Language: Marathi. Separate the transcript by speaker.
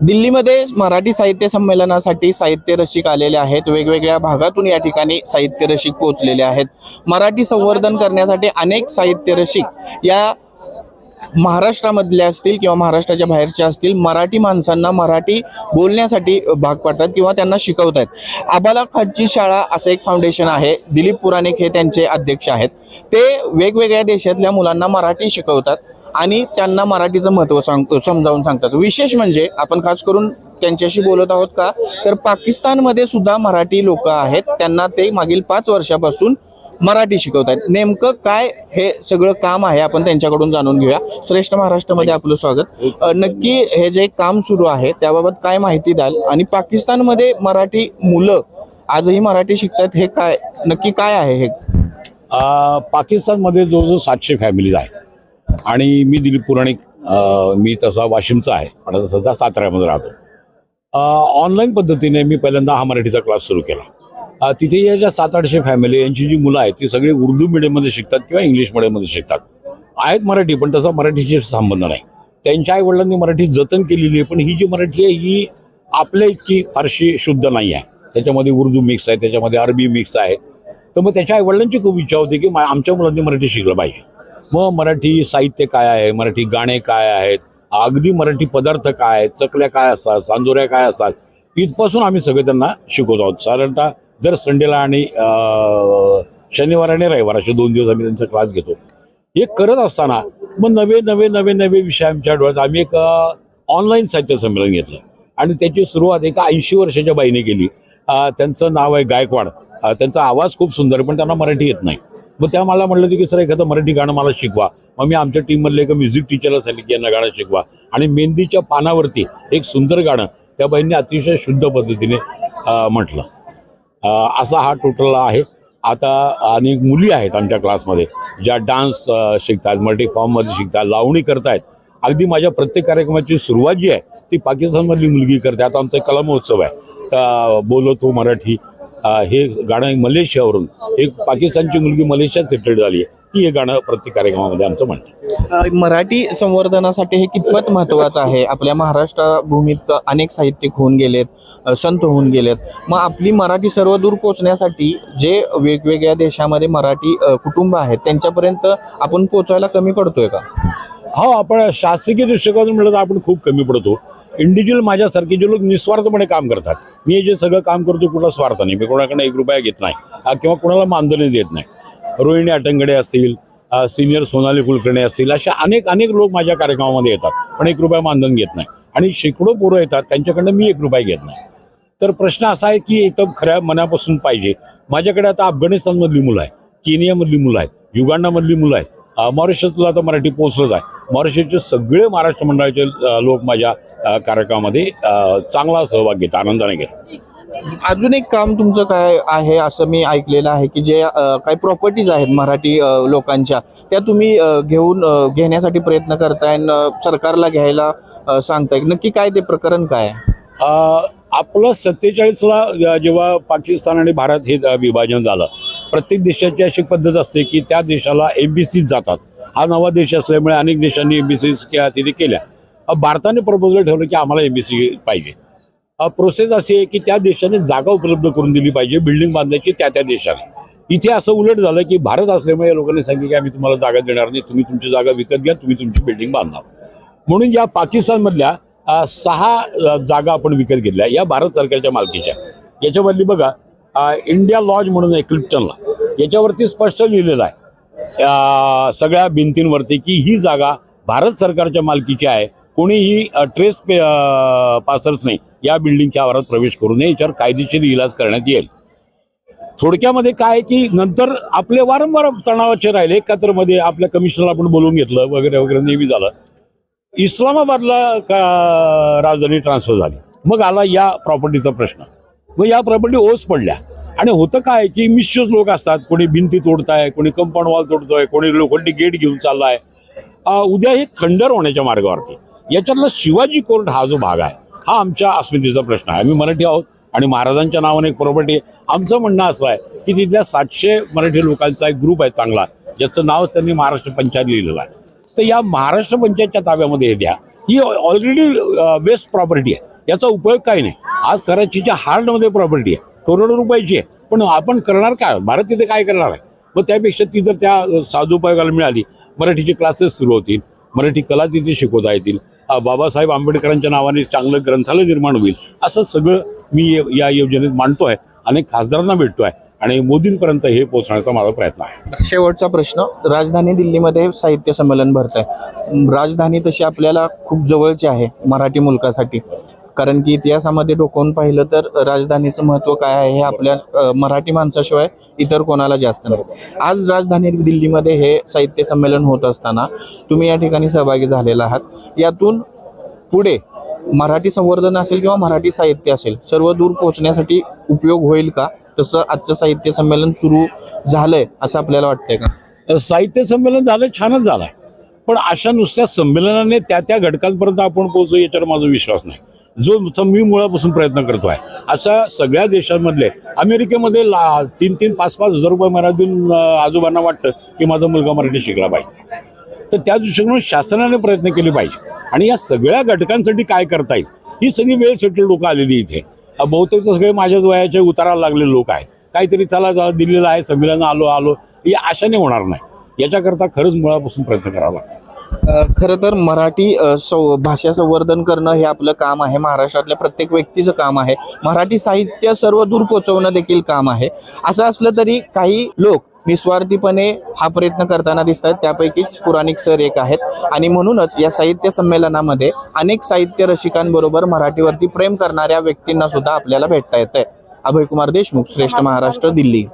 Speaker 1: दिल्लीमध्ये मराठी साहित्य संमेलनासाठी साहित्य रसिक आलेले आहेत. वेगवेगळ्या भागातून या ठिकाणी साहित्य रसिक पोहोचलेले आहेत. मराठी संवर्धन करण्यासाठी अनेक साहित्य रसिक या महाराष्ट्रामधल्या असतील किंवा महाराष्ट्राच्या बाहेरच्या असतील मराठी माणसांना मराठी बोलण्यासाठी भाग पाडतात किंवा त्यांना शिकवत आहेत आबाला खाटची शाळा असं एक फाउंडेशन आहे. दिलीप पुराणिक हे त्यांचे अध्यक्ष आहेत. ते वेगवेगळ्या देशातल्या मुलांना मराठी शिकवतात आणि त्यांना मराठीचं महत्त्व सांग समजावून सांगतात. विशेष म्हणजे आपण खास करून त्यांच्याशी बोलत आहोत का? तर पाकिस्तानमध्ये सुद्धा मराठी लोक आहेत. त्यांना ते मागील पाच वर्षापासून मराठी शिकवत आहेत नेमकं काय हे सगळं काम आहे आपण त्यांच्याकडून जाणून घेऊया. श्रेष्ठ महाराष्ट्रामध्ये आपलं स्वागत. नक्की हे जे काम सुरू आहे त्याबाबत काय माहिती द्याल? आणि पाकिस्तानमध्ये मराठी मुलं आजही मराठी शिकतात हे काय नक्की काय आहे हे?
Speaker 2: पाकिस्तानमध्ये जवळजवळ सातशे फॅमिलीज आहे आणि मी दिलीप पुराणिक मी तसा वाशिमचा आहे. पण सध्या साताऱ्यामध्ये राहतो. ऑनलाईन पद्धतीने मी पहिल्यांदा हा मराठीचा क्लास सुरू केला. तिथे या ज्या सात आठशे फॅमिली यांची जी मुलं आहेत ती सगळी उर्दू मिडियममध्ये शिकतात किंवा इंग्लिश मिडियममध्ये शिकतात. आहेत मराठी पण तसा मराठीशी संबंध नाही. त्यांच्या आईवडिलांनी मराठी जतन केलेली आहे पण ही जी मराठी आहे ही आपल्या इतकी फारशी शुद्ध नाही आहे. त्याच्यामध्ये उर्दू मिक्स आहे त्याच्यामध्ये अरबी मिक्स आहे. तर मग त्याच्या आईवडिलांची खूप इच्छा होती की आमच्या मुलांनी मराठी शिकलं पाहिजे. मग मराठी साहित्य काय आहे मराठी गाणे काय आहेत अगदी मराठी पदार्थ काय आहेत चकल्या काय असतात सांजोऱ्या काय असतात इथपासून आम्ही सगळे त्यांना शिकवत आहोत. साधारणतः दर संडेला आणि शनिवार आणि रविवार असे दोन दिवस आम्ही त्यांचा क्लास घेतो. हे करत असताना मग नवे नवे नवे नवे विषय आमच्या डोळ्यात आम्ही एक ऑनलाईन साहित्य संमेलन घेतलं. आणि त्याची सुरुवात एका ऐंशी वर्षाच्या बाईने केली. त्यांचं नाव आहे गायकवाड. त्यांचा आवाज खूप सुंदर आहे पण त्यांना मराठी येत नाही. मग त्या मला म्हणलं होतं की सर एखादं मराठी गाणं मला शिकवा. मग मी आमच्या टीममधले एका म्युझिक टीचरला सांगितलं की यांना गाणं शिकवा. आणि मेहंदीच्या पानावरती एक सुंदर गाणं त्या बाईंनी अतिशय शुद्ध पद्धतीने म्हटलं. असा हा टोटल आहे. आता अनेक मुली आहेत आमच्या क्लासमध्ये ज्या डान्स शिकतात मराठी फॉर्ममध्ये शिकतात लावणी करतायत. अगदी माझ्या प्रत्येक कार्यक्रमाची सुरुवात जी आहे ती पाकिस्तानमधली मुलगी करते. आता आमचा एक कला महोत्सव आहे तर बोलतो मराठी हे गाणं मलेशियावरून. एक पाकिस्तानची मुलगी मलेशियात सेटल झाली आहे. ती हे गाणं प्रत्येक कार्यक्रमामध्ये आमचं म्हणतं
Speaker 1: मराठी संवर्धनासाठी हे कितपत महत्त्वाचं आहे? आपल्या महाराष्ट्र भूमीत अनेक साहित्यिक होऊन गेलेत संत होऊन गेलेत. मग आपली मराठी सर्व दूर पोहोचण्यासाठी जे वेगवेगळ्या देशामध्ये मराठी कुटुंब आहेत त्यांच्यापर्यंत आपण पोहोचायला कमी पडतोय का?
Speaker 2: हो आपण शासकीय दृष्टिकोनातून म्हटलं तर आपण खूप कमी पडतो. इंडिव्हिज्युअल माझ्यासारखे जे लोक निस्वार्थपणे काम करतात. मी हे जे सगळं काम करतो कुठला स्वार्थ नाही. मी कोणाकडे एक रुपया घेत नाही किंवा कोणाला मानधनही देत नाही. रोहिणी अटंगडे असतील सिनियर सोनाली कुलकर्णी असतील अशा अनेक अनेक लोक माझ्या कार्यक्रमामध्ये येतात. पण एक रुपया मानधन घेत नाही. आणि शेकडो पोरं येतात त्यांच्याकडनं मी एक रुपया घेत नाही. तर प्रश्न असा आहे की एकदम खऱ्या मनापासून पाहिजे. माझ्याकडे आता अफगाणिस्तानमधली मुलं आहेत केनियामधली मुलं आहेत युगांडामधली मुलं आहेत. मॉरिशसला आता मराठी पोहोचलंच आहे. मॉरिशसचे सगळे महाराष्ट्र मंडळाचे लोक माझ्या कार्यक्रमामध्ये चांगला सहभाग घेतात आनंदाने घेतात.
Speaker 1: अजून एक काम तुमचं काय आहे असं मी ऐकलेलं आहे की जे काही प्रॉपर्टीज आहेत मराठी लोकांच्या त्या तुम्ही घेऊन घेण्यासाठी प्रयत्न करताय सरकारला घ्यायला सांगताय. नक्की काय ते प्रकरण काय
Speaker 2: आपलं सत्तेचाळीसला जेव्हा पाकिस्तान आणि भारत हे विभाजन झालं प्रत्येक देशाची अशी पद्धत असते की त्या देशाला एम बी जातात. हा नवा देश असल्यामुळे अनेक देशांनी एम बी सीज तिथे केल्या. भारताने प्रपोजल ठेवलं की आम्हाला एम बी सी पाहिजे. प्रोसेस अशी आहे की त्या देशाने जागा उपलब्ध करून दिली पाहिजे बिल्डिंग बांधायची त्या त्या देशाने. इथे असं उलट झालं की भारत असल्यामुळे या लोकांनी सांगितलं की आम्ही तुम्हाला जागा देणार नाही तुम्ही तुमची जागा विकत घ्या तुम्ही तुमची बिल्डिंग बांधा. म्हणून या पाकिस्तानमधल्या सहा जागा आपण विकत घेतल्या या भारत सरकारच्या मालकीच्या. याच्यामधली बघा इंडिया लॉज म्हणून आहे क्लिप्टनला याच्यावरती स्पष्ट लिहिलेलं आहे सगळ्या भिंतींवरती की ही जागा भारत सरकारच्या मालकीची आहे कोणीही ट्रेस पे अ, पासर्स नाही. या बिल्डिंगच्या आवारात प्रवेश करू नये. याच्यावर कायदेशीर इलाज करण्यात येईल. थोडक्यामध्ये काय आहे की नंतर आपले वारंवार तणावाचे राहिले. कत्रमध्ये आपल्या कमिशनरला आपण बोलवून घेतलं वगैरे वगैरे नेहमी झालं. इस्लामाबादला का राजधानी ट्रान्सफर झाली. मग आला या प्रॉपर्टीचा प्रश्न. मग या प्रॉपर्टी ओस पडल्या. आणि होतं काय की मिसच्यूज लोक असतात. कोणी भिंती तोडताय कोणी कंपाऊंड वॉल तोडतोय कोणी लोखंडी गेट घेऊन चाललाय. उद्या हे खंडर होण्याच्या मार्गावरती. याच्यातला शिवाजी कोर्ट हा जो भाग आहे हा आमच्या अस्मितेचा प्रश्न आहे. आम्ही मराठी आहोत आणि महाराजांच्या नावाने एक प्रॉपर्टी आहे. आमचं म्हणणं असं आहे की तिथल्या सातशे मराठी लोकांचा एक ग्रुप आहे चांगला ज्याचं नाव त्यांनी महाराष्ट्र पंचायत लिहिलेलं आहे. तर या महाराष्ट्र पंचायतच्या ताब्यामध्ये द्या. ही ऑलरेडी वेस्ट प्रॉपर्टी आहे. याचा उपयोग काही नाही. आज कराचीच्या हार्डमध्ये प्रॉपर्टी आहे. करोडो रुपयाची आहे. पण आपण करणार काय? भारत तिथे काय करणार आहे? मग त्यापेक्षा ती जर त्या साधू उपयोगाला मिळाली मराठीचे क्लासेस सुरू होतील मराठी कला तिथे शिकवता येतील बाबासाहेब आंबेडकरांच्या नावाने चांगलं ग्रंथालय निर्माण होईल असं सगळं मी या योजनेत मांडतो आहे अनेक खासदारांना भेटतो आहे आणि मोदींपर्यंत हे पोहोचण्याचा माझा प्रयत्न आहे.
Speaker 1: शेवटचा प्रश्न राजधानी दिल्लीमध्ये साहित्य संमेलन भरत आहे राजधानी तशी आपल्याला खूप जवळची आहे मराठी मुलकासाठी. कारण की इतिहासामध्ये डोकावून पाहिलं तर राजधानीचं महत्त्व काय आहे हे आपल्या मराठी माणसाशिवाय इतर कोणाला जास्त नाही. आज राजधानी दिल्लीमध्ये हे साहित्य संमेलन होत असताना तुम्ही या ठिकाणी सहभागी झालेला आहात. यातून पुढे मराठी संवर्धन असेल किंवा मराठी साहित्य असेल सर्व दूर पोहोचण्यासाठी उपयोग होईल का? तसं आजचं साहित्य संमेलन सुरू झालंय असं आपल्याला वाटतंय का?
Speaker 2: साहित्य संमेलन झालं छानच झालं. पण अशा नुसत्या संमेलनाने त्या त्या घटकांपर्यंत आपण पोहोचू याच्यावर माझा विश्वास नाही. जो मी मुळापासून प्रयत्न करतो आहे अशा सगळ्या देशांमधले अमेरिकेमध्ये ला तीन तीन पाच पाच हजार रुपये महिना देऊन आजोबांना वाटतं की माझा मुलगा मराठी शिकला पाहिजे. तर त्या दृष्टिकोनातून शासनाने प्रयत्न केले पाहिजे. आणि या सगळ्या घटकांसाठी काय करता येईल ही सगळी वेळ सेटल लोकं आलेली इथे. बहुतेक सगळे माझ्याच वयाचे उताराला लागले लोक आहेत. काहीतरी चला चला दिलेलं आहे संमेलन आलो आलो. या आशाने होणार नाही. याच्याकरता खरंच मुळापासून प्रयत्न करावा लागतो.
Speaker 1: खरं तर मराठी सौ भाषा संवर्धन करणं हे आपलं काम आहे. महाराष्ट्रातल्या प्रत्येक व्यक्तीचं काम आहे. मराठी साहित्य सर्व दूर पोचवणं देखील काम आहे. असं असलं तरी काही लोक निस्वार्थीपणे हा प्रयत्न करताना दिसत आहेत त्यापैकीच पुराणिक सर एक आहेत. आणि म्हणूनच या साहित्य संमेलनामध्ये अनेक साहित्य रसिकांबरोबर मराठीवरती प्रेम करणाऱ्या व्यक्तींना सुद्धा आपल्याला भेटता येत आहे अभयकुमार देशमुख श्रेष्ठ महाराष्ट्र दिल्ली.